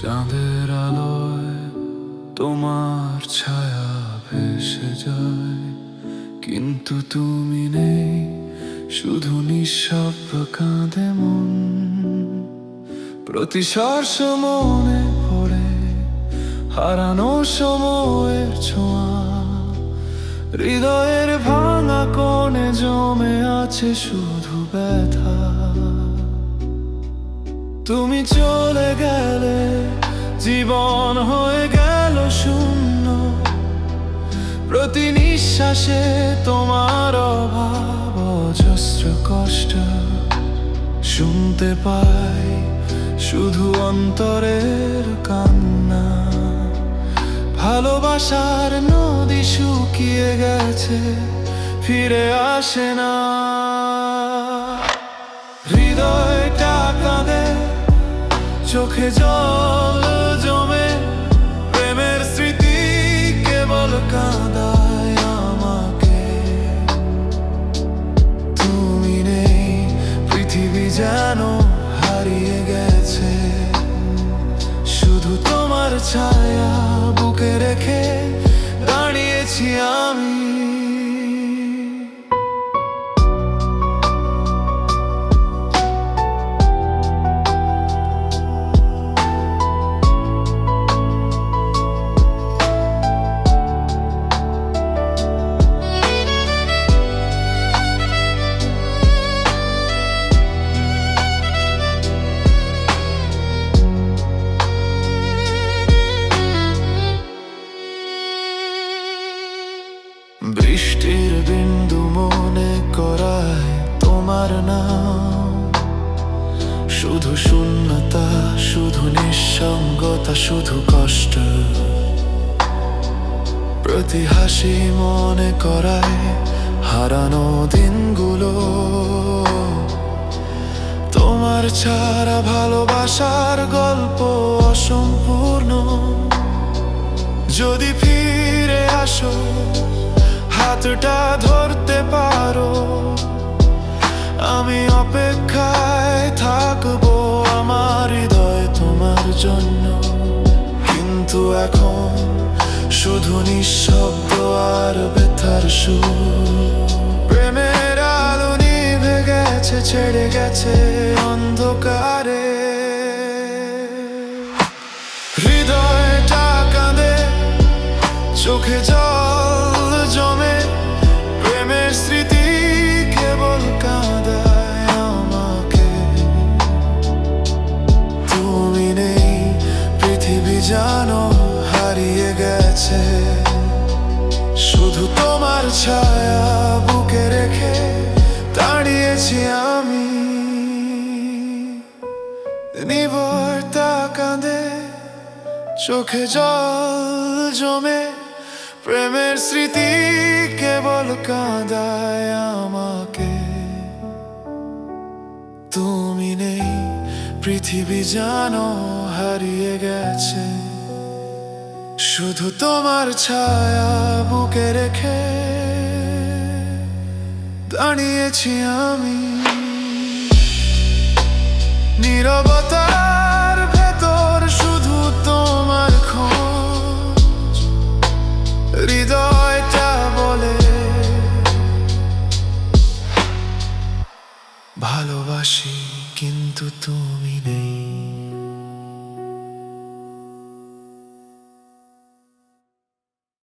চাঁদের আলোয় তোমার ছায়া ভেসে যায়। কিন্তু তুমি নেই, শুধু নিঃশব্দ কাঁদে মন। প্রতি স্বর্ষ মনে পড়ে হারানো সময়ের ছোঁয়া। হৃদয়ের ভাঙা কোণে জমে আছে শুধু ব্যথা। তুমি চলে গেলে, জীবন হয়ে গেল শূন্য। প্রতি নিঃশ্বাসে তোমার অভাব, অজস্র কষ্ট শুনতে পাই শুধু অন্তরের কান্না। ভালোবাসার নদী শুকিয়ে গেছে, ফিরে আসে না। হৃদয়টা কাঁদে চোখে জল জমে, প্রেমের স্মৃতি কেবল কাঁদায় আমাকে। তুমি নেই, পৃথিবী যেন হারিয়ে গেছে। শুধু তোমার ছায়া বৃষ্টির বিন্দু মনে করায় তোমার নাম। শুধু শূন্যতা, শুধু নিঃসঙ্গতা, শুধু কষ্ট। প্রতি হাসি মনে করায় হারানো দিনগুলো। তোমার ছাড়া ভালোবাসার গল্প অসম্পূর্ণ। যদি ফিরে আসো হাতটা ধরতে পারো। আমি অপেক্ষায় থাকব আমার হৃদয় তোমার জন্য। কিন্তু এখন শুধু নিঃশব্দ আর ব্যথার সুর। প্রেমের আলো নিভে গেছে, ছেড়ে গেছে অন্ধকারে। হৃদয়টা কাঁদে, চোখে জল শুধু তোমার ছায়া বুকে রেখে দাঁড়িয়েছি আমি। নিবর্তা কাঁদে চোখে জল জমে, প্রেমের স্মৃতি কেবল কাঁদায় আমাকে। তুমি নেই, পৃথিবী জানো হারিয়ে গেছে। শুধু তোমার ছায়া বুকে রেখে দাঁড়িয়েছি আমি। নীরবতার ভেতর শুধু তোমার খোঁজ। হৃদয়টা বলে, ভালোবাসি কিন্তু তুমি নেই।